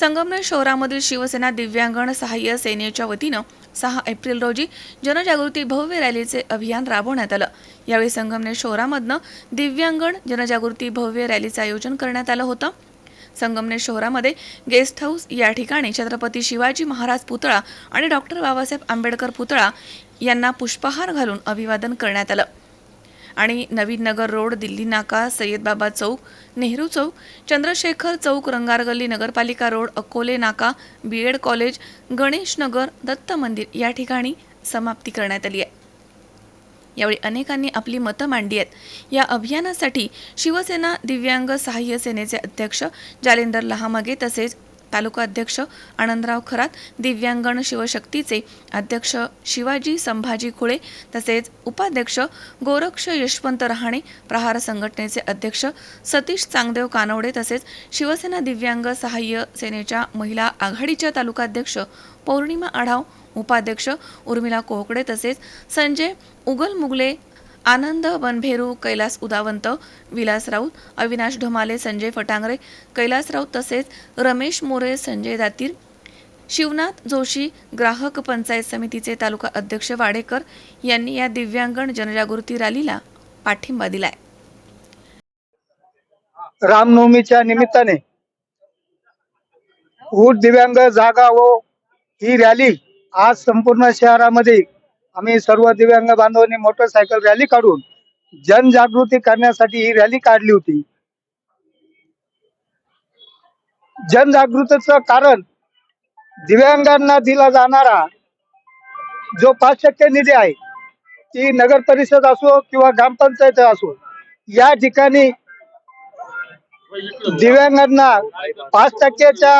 संगमनेर शहरामधील शिवसेना दिव्यांगण सहाय्य सेनेच्या वतीनं सहा एप्रिल रोजी जनजागृती भव्य रॅलीचे अभियान राबवण्यात आलं. यावेळी संगमनेर शहरामधनं दिव्यांगण जनजागृती भव्य रॅलीचं आयोजन करण्यात आलं होतं. संगमनेर शहरामध्ये गेस्ट हाऊस या ठिकाणी छत्रपती शिवाजी महाराज पुतळा आणि डॉक्टर बाबासाहेब आंबेडकर पुतळा यांना पुष्पहार घालून अभिवादन करण्यात आलं. आणि नवीन नगर रोड दिल्ली नाका सय्यद बाबा चौक नेहरू चौक चंद्रशेखर चौक रंगारगल्ली नगरपालिका रोड अकोले नाका B Ed college Ganesh Nagar Datta Mandir या ठिकाणी समाप्ती करण्यात आली आहे. यावेळी अनेकांनी आपली मतं मांडली आहेत. या अभियानासाठी शिवसेना दिव्यांग सहाय्य सेनेचे अध्यक्ष जालेंदर लहामागे तसेच तालुका अध्यक्ष आनंदराव खरात दिव्यांगण शिवशक्तीचे अध्यक्ष शिवाजी संभाजी खुळे तसेच उपाध्यक्ष गोरक्ष यशवंत रहाणे प्रहार संघटनेचे अध्यक्ष सतीश चांगदेव कानवडे तसेच शिवसेना दिव्यांग सहाय्य सेनेच्या महिला आघाडीच्या तालुकाध्यक्ष पौर्णिमा आढाव उपाध्यक्ष उर्मिला कोहकडे तसेच संजय उगल मुगले आनंद बनभेरू कैलास उदावंत विलास राऊत अविनाश ढमाले संजय फटांगरे कैलास राऊत तसेच रमेश मोरे संजय दातीर शिवनाथ जोशी ग्राहक पंचायत समितीचे तालुका अध्यक्ष वाडेकर यांनी या दिव्यांगण जनजागृती रॅलीला पाठिंबा दिलाय. रामनवमीच्या निमित्ताने ऊट दिव्यांग जागा व ही रॅली आज संपूर्ण शहरामध्ये आम्ही सर्व दिव्यांग बांधवांनी मोटरसायकल रॅली काढून जनजागृती करण्यासाठी ही रॅली काढली होती. जनजागृतीचं कारण दिव्यांगांना दिला जाणारा जो पाच टक्के निधी आहे ती नगर परिषद असो किंवा ग्रामपंचायत असो या ठिकाणी दिव्यांगांना पाच टक्क्याच्या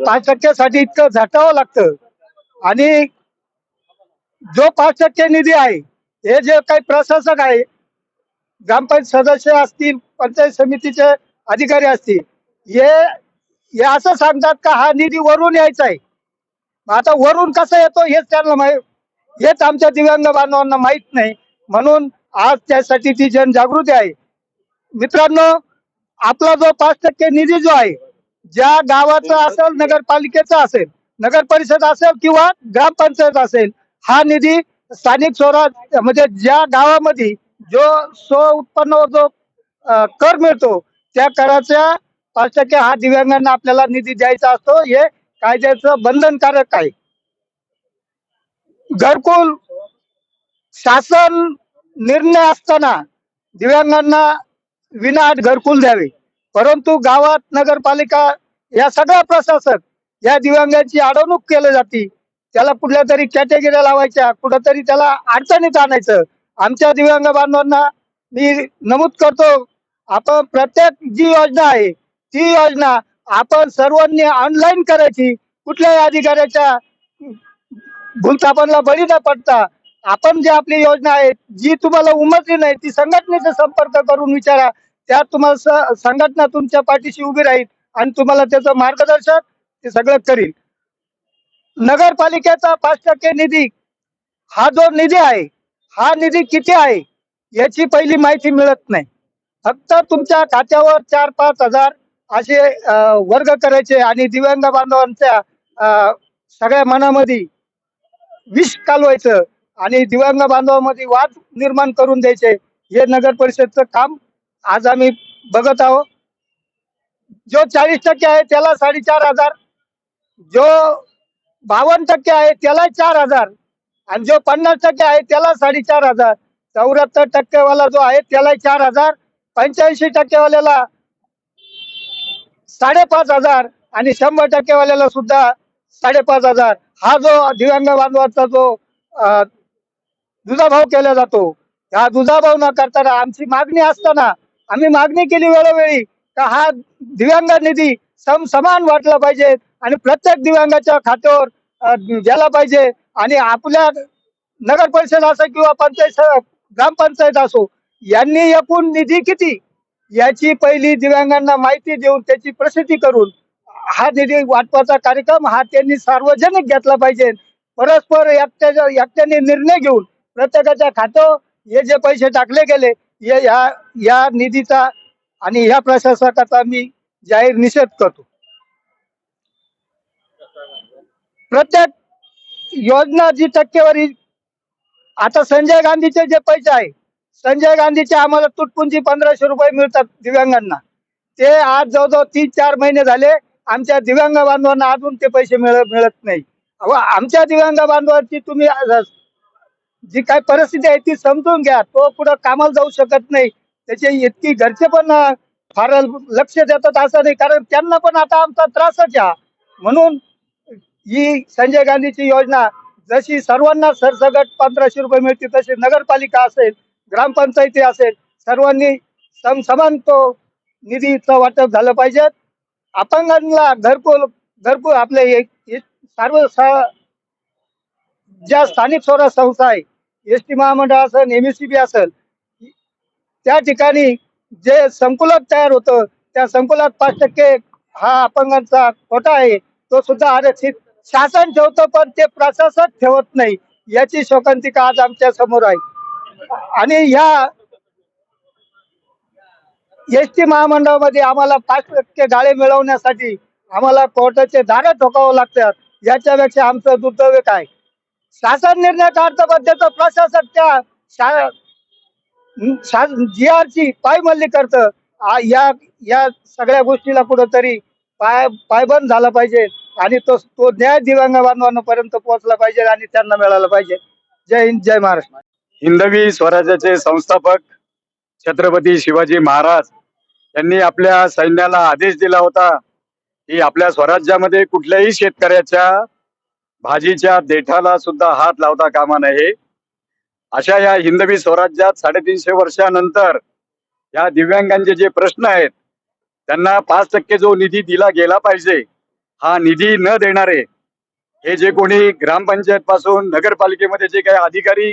पाच टक्क्यासाठी इतकं झटावं लागतं आणि जो पाच टक्के निधी आहे हे जे काही प्रशासक आहे ग्रामपंचायत सदस्य असतील पंचायत समितीचे अधिकारी असतील हे हे असं सांगतात का हा निधी वरून यायचा आहे? मग आता वरून कसा येतो हेच त्यांना माहीत हेच आमच्या दिव्यांग बांधवांना माहीत नाही. म्हणून आज त्यासाठी ती जनजागृती आहे. मित्रांनो आपला जो पाच टक्के निधी जो आहे ज्या गावाचा असेल नगरपालिकेचा असेल नगर परिषद असेल किंवा ग्रामपंचायत असेल हा निधी स्थानिक स्वराज म्हणजे ज्या गावामध्ये जो स्व उत्पन्नावर जो कर मिळतो त्या कराच्या पाच टक्के हा दिव्यांगांना आपल्याला निधी द्यायचा असतो. हे कायद्याचं बंधनकारक आहे. घरकुल शासन निर्णय असताना दिव्यांगांना विनाट घरकुल द्यावे. परंतु गावात नगरपालिका या सगळ्या प्रशासक या दिव्यांगांची अडवणूक केली जाते. त्याला कुठल्या तरी कॅटेगरी लावायच्या कुठंतरी त्याला अडचणीत आणायचं. आमच्या दिव्यांग बांधवांना मी नमूद करतो आपण प्रत्येक जी योजना आहे ती योजना आपण सर्वांनी ऑनलाईन करायची. कुठल्याही अधिकाऱ्याच्या भूलथापनला बळी न पडता आपण जी आपली योजना आहे जी तुम्हाला उमजली नाही ती संघटनेचा संपर्क करून विचारा. त्या तुम्हाला स- संघटना तुमच्या पाठीशी उभी राहील आणि तुम्हाला त्याचं मार्गदर्शन ते सगळं करील. नगरपालिकेचा पाच टक्के निधी हा जो निधी आहे हा निधी किती आहे याची पहिली माहिती मिळत नाही. फक्त तुमच्या खात्यावर चार पाच हजार असे वर्ग करायचे आणि दिव्यांग बांधवांच्या अं, सगळ्या मनामध्ये विष कालवायचं आणि दिव्यांग बांधवामध्ये वाद निर्माण करून द्यायचे हे नगर परिषदचं काम आज आम्ही बघत आहोत. जो चाळीस टक्के आहे त्याला साडेचार हजार जो बावन्न टक्के आहे त्याला चार हजार. आणि जो पन्नास टक्के आहे त्याला साडेचार हजार. चौऱ्याहत्तर टक्केवाला जो आहे त्याला चार हजार. पंच्याऐंशी टक्केवाल्याला साडेपाच हजार आणि शंभर टक्केवाल्याला सुद्धा साडेपाच हजार. हा जो दिव्यांग बांधवाचा जो दुधाभाव दुजाभाव केला जातो हा दुजाभाव न करताना आमची मागणी असताना आम्ही मागणी केली वेळोवेळी का हा दिव्यांग निधी सम समान वाटला पाहिजे. आणि प्रत्येक दिव्यांगाच्या खात्यावर द्यायला पाहिजे. आणि आपल्या नगर परिषद असो किंवा पंचायत स- ग्रामपंचायत असो यांनी एकूण निधी किती? याची पहिली दिव्यांगांना माहिती देऊन त्याची प्रसिद्धी करून हा निधी वाटपाचा कार्यक्रम हा त्यांनी सार्वजनिक घेतला पाहिजे. परस्पर एकट्याच्या एकट्याने निर्णय घेऊन प्रत्येकाच्या खात्यावर हे जे पैसे टाकले गेले हे या या निधीचा आणि ह्या प्रशासकाचा मी जाहीर निषेध करतो. प्रत्येक योजना जी टक्केवारी आता संजय गांधीचे जे पैसे आहे संजय गांधीचे आम्हाला तुटपुंजी पंधराशे रुपये मिळतात दिव्यांगांना. ते आज जवळजवळ तीन चार महिने झाले आमच्या दिव्यांग बांधवांना अजून ते पैसे मिळत मिळत नाही. अहो आमच्या दिव्यांग बांधवांची तुम्ही जी काय परिस्थिती आहे ती समजून घ्या तो पुढं कामाला जाऊ शकत नाही. त्याचे इतकी घरचे पण फार लक्ष देतात असं नाही कारण त्यांना पण आता आमचा त्रासच आहे. म्हणून ही संजय गांधीची योजना जशी सर्वांना सरसगट पंधराशे रुपये मिळते तशी नगरपालिका असेल ग्रामपंचायती असेल सर्वांनी सम समान तो निधीचं वाटप झालं पाहिजे. अपंगांना घरकुल घरकुल आपले एक सर्व ज्या स्थानिक स्वराज संस्था आहे एस टी महामंडळ असेल एम एस सी बी असेल त्या ठिकाणी जे संकुलात तयार होतं त्या संकुलात पाच टक्के हा अपंगांचा कोटा आहे तो सुद्धा आरक्षित शासन ठेवतं पण ते प्रशासक ठेवत नाही. याची शोकांतिका आज आमच्यासमोर आहे? आणि ह्या एस टी महामंडळामध्ये आम्हाला पाच टक्के गाळे मिळवण्यासाठी आम्हाला कोर्टाचे दारे ठोकावं लागतात. याच्यापेक्षा आमचं दुर्दैव काय? शासन निर्णय काढतं पण त्याचं प्रशासक त्या जी आर ची पायमल्ली करतं. या या सगळ्या गोष्टीला कुठंतरी पाय पायबंद झाला पाहिजे. आणि तो तो न्याय दिव्यांग बांधवांपर्यंत पोहोचला पाहिजे आणि त्यांना मिळाला पाहिजे. जय हिंद जय महाराष्ट्र. हिंदवी स्वराज्याचे संस्थापक छत्रपती शिवाजी महाराज यांनी आपल्या सैन्याला आदेश दिला होता की आपल्या स्वराज्यामध्ये कुठल्याही शेतकऱ्याच्या भाजीच्या देठाला सुद्धा हात लावता कामा नये. अशा या हिंदवी स्वराज्यात साडेतीनशे वर्षानंतर या दिव्यांगांचे जे प्रश्न आहेत त्यांना पाच टक्के जो निधी दिला गेला पाहिजे हा निधी न देणारे हे जे कोणी ग्रामपंचायत पासून नगरपालिकेमध्ये जे काही अधिकारी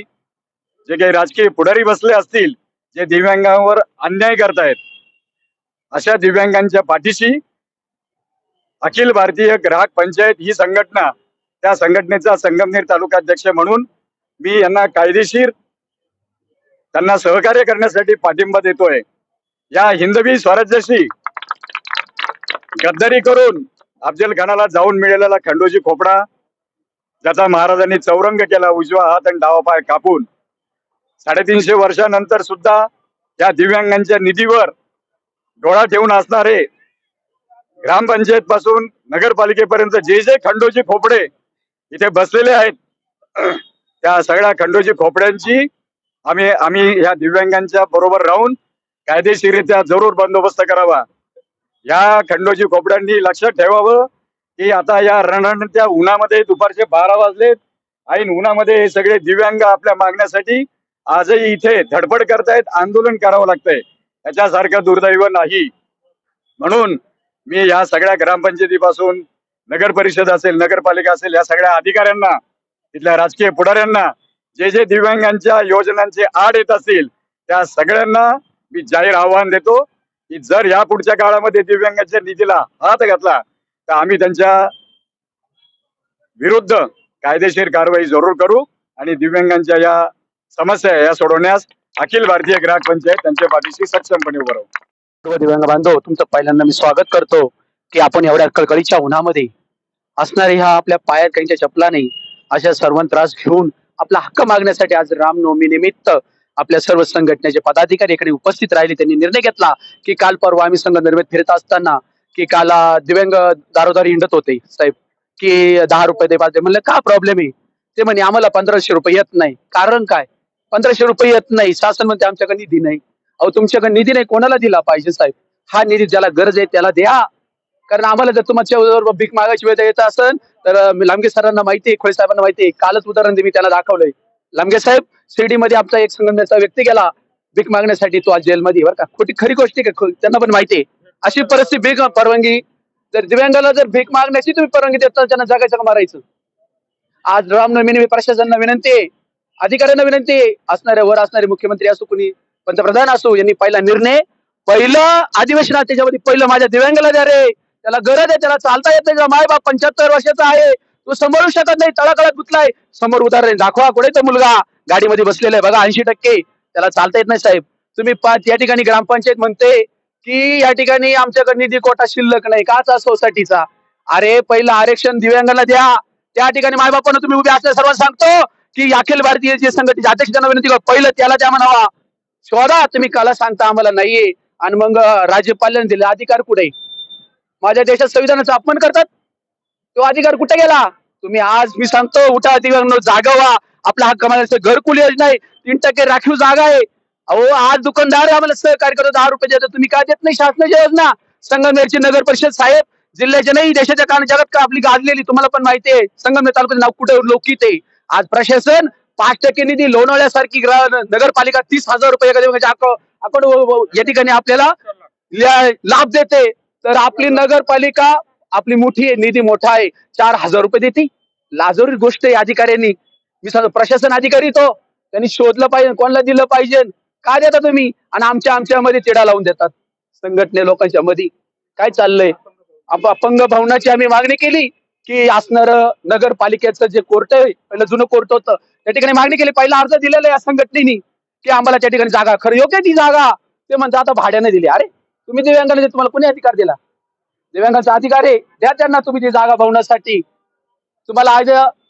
जे काही राजकीय पुढारी बसले असतील जे दिव्यांगांवर अन्याय करतायत अशा दिव्यांगांच्या पाठीशी अखिल भारतीय ग्राहक पंचायत ही संघटना त्या संघटनेचा संगमनेर तालुकाध्यक्ष म्हणून मी यांना कायदेशीर त्यांना सहकार्य करण्यासाठी पाठिंबा देतोय. या हिंदवी स्वराज्याशी गद्दारी करून अफजल खानाला जाऊन मिळालेला खंडोजी खोपडा ज्याचा महाराजांनी चौरंग केला उजवा हात आणि डावा पाय कापून. साडेतीनशे वर्षानंतर सुद्धा त्या दिव्यांगांच्या निधीवर डोळा ठेवून असणारे ग्रामपंचायत पासून नगरपालिकेपर्यंत जे जे खंडोजी खोपडे इथे बसलेले आहेत त्या सगळ्या खंडोजी खोपड्यांची आम्ही आम्ही या दिव्यांगांच्या बरोबर राहून कायदेशीरित्या जरूर बंदोबस्त करावा. या खंडोजी खोपड्यांनी लक्षात ठेवावं की आता या रणरणत्या उन्हामध्ये दुपारचे बारा वाजलेत. ऐन उन्हामध्ये हे सगळे दिव्यांग आपल्या मागण्यासाठी आजही इथे धडपड करतायत आंदोलन करावं लागतंय. त्याच्यासारखं दुर्दैव नाही. म्हणून मी या सगळ्या ग्रामपंचायतीपासून नगर परिषद असेल नगरपालिका असेल या सगळ्या अधिकाऱ्यांना तिथल्या राजकीय पुढाऱ्यांना जे जे दिव्यांगांच्या योजनांचे आड येत असतील त्या सगळ्यांना मी जाहीर आव्हान देतो. की जर या पुढच्या काळामध्ये दिव्यांगांच्या निधीला हात घातला तर आम्ही त्यांच्या विरुद्ध कायदेशीर कारवाई जरूर करू आणि दिव्यांगांच्या या समस्या या सोडवण्यास अखिल भारतीय ग्राहक पंचायत त्यांच्या पाठीशी सक्षमपणे उभं राहू. सर्व दिव्यांग बांधव तुमचं पहिल्यांदा मी स्वागत करतो की आपण एवढ्या कळकळीच्या उन्हामध्ये असणारे ह्या आपल्या पायात काहींच्या चपला नाही अशा सर्व त्रास घेऊन आपला हक्क मागण्यासाठी आज रामनवमी निमित्त आपल्या सर्व संघटनेचे पदाधिकारी इकडे उपस्थित राहिले. त्यांनी निर्णय घेतला की काल परवा आम्ही संघटनेत फिरत असताना की काल दिव्यांग दारोदारी हिंडत होते. साहेब की दहा रुपये दे पाच म्हणलं का प्रॉब्लेम आहे? ते म्हणे आम्हाला पंधराशे रुपये येत नाही. कारण काय? पंधराशे रुपये येत नाही. शासन म्हणते आमच्याकडे निधी नाही. अहो तुमच्याकडे निधी नाही कोणाला दिला पाहिजे साहेब? हा निधी ज्याला गरज आहे त्याला द्या. कारण आम्हाला जर तुमच्या भीक मागायची वेळ येत असेल तर लांबगे सरांना माहिती आहे खोळे साहेबांना माहिती आहे. कालच उदाहरण मी त्याला दाखवलंय. लांबगे साहेब शिर्डीमध्ये आमचा एक संगमनेरचा व्यक्ती गेला भीक मागण्यासाठी तो आज जेलमध्ये बरं का? खोटी खरी गोष्टी का? त्यांना पण माहिती आहे. अशी परिस्थिती भीक परवानगी जर दिव्यांगाला जर भीक मागण्याची तुम्ही परवानगी देत त्यांना जगायचं मारायचं. आज रामनवमीने प्रशासनाला विनंती आहे अधिकाऱ्यांना विनंती आहे असणारे वर असणारे मुख्यमंत्री असो कुणी पंतप्रधान असो यांनी पहिला निर्णय पहिलं अधिवेशनात त्याच्यामध्ये पहिलं माझ्या दिव्यांगाला द्या रे. त्याला गरज आहे त्याला चालता येत नाही माय बाप पंच्याहत्तर वर्षाचा आहे. तो समोरू शकत नाही तळाकळा गुतलाय. समोर उदाहरण दाखवा कुठे तो मुलगा? गाडीमध्ये बसलेलं आहे. बघा ऐंशी टक्के. त्याला चालता येत नाही साहेब. तुम्ही पाच या ठिकाणी ग्रामपंचायत म्हणते की या ठिकाणी आमच्याकडे निधी कोटा शिल्लक नाही. काचा सोसायटीचा? अरे पहिलं आरक्षण दिव्यांगाला द्या. त्या ठिकाणी मायबापांना तुम्ही उभे असल्या सर्वांना सांगतो की अखिल भारतीय जे संघटनेचे अध्यक्ष त्यांना विनंती करा पहिलं त्याला द्या म्हणावा. शोधा. तुम्ही काला सांगता आम्हाला नाहीये. आणि मग अं, दिले. अधिकार कुठे? माझ्या देशात संविधानाचा अपमान करतात? तो अधिकार कुठे गेला? तुम्ही आज मी सांगतो उठा दिव्यांग जागा व्हा आपला हक्क माझ्या घरकुल योजना आहे. तीन टक्के राखीव जागा आहे. अहो आज दुकानदार आम्हाला सहकार्य करतो दहा रुपये देतो. तुम्ही काय देत नाही? शासनाची योजना. संगमनेरची नगर परिषद साहेब जिल्ह्याच्या नाही देशाच्या कारण जगात का आपली गाजलेली? तुम्हाला पण माहिती आहे संगमनेर तालुक्याचं नाव कुठे लोकित आहे? आज प्रशासन पाच टक्के निधी लोणावळ्यासारखी नगरपालिका तीस हजार रुपये अकाउंट या ठिकाणी आपल्याला लाभ देते. तर आपली नगरपालिका आपली मोठी आहे निधी मोठा आहे. चार हजार रुपये देते. लाजोरी गोष्ट आहे अधिकाऱ्यांनी. मी सांगतो प्रशासन अधिकारी तो. त्यांनी शोधलं पाहिजे कोणाला दिलं पाहिजे काय देता तुम्ही? आणि आमच्या आमच्यामध्ये तिडा लावून देतात. संघटने लोकांच्या मध्ये काय चाललंय? अपंग भवनाची आम्ही मागणी केली की असणार नगरपालिकेचं जे कोर्ट आहे पहिलं जुनं कोर्ट होतं त्या ठिकाणी मागणी केली. पहिला अर्ज दिलेला या संघटनेनी की आम्हाला त्या ठिकाणी जागा खरं योग्य ती जागा. ते म्हणतात आता भाड्याने दिली. अरे तुम्ही दिव्यांगाला तुम्हाला कोणी अधिकार दिला? दिव्यांगाचा अधिकार आहे द्या त्यांना तुम्ही ती जागा भवनासाठी. तुम्हाला आज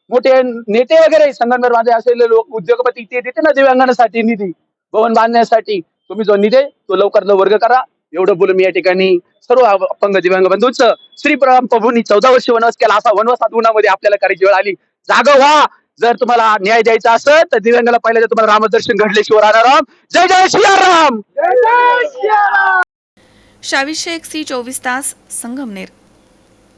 मोठे नेते वगैरे संगमनेरमध्ये असलेले लोक उद्योगपती ते देते ना दिव्यांगांसाठी निधी भवन बांधण्यासाठी. तुम्ही जो निधी तो लवकर वर्ग करा. एवढं बोलून मी या ठिकाणी सर्व अपंग दिव्यांग बंधूंचं श्री प्रभूंनी चौदा वर्ष वनवास केला. असा वनवास उन्हामध्ये आपल्याला करायची वेळ आली. जागा व्हा. जर तुम्हाला न्याय द्यायचा असेल तर दिव्यांगाला पहिल्या तुम्हाला रामदर्शन घडले राम! जय जय श्रीराम शाविशे एक सी चोवीस तास Sangamner.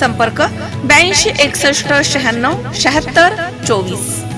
संपर्क ब्याऐंशी एकसष्ट शहाण्णव शहात्तर चोवीस.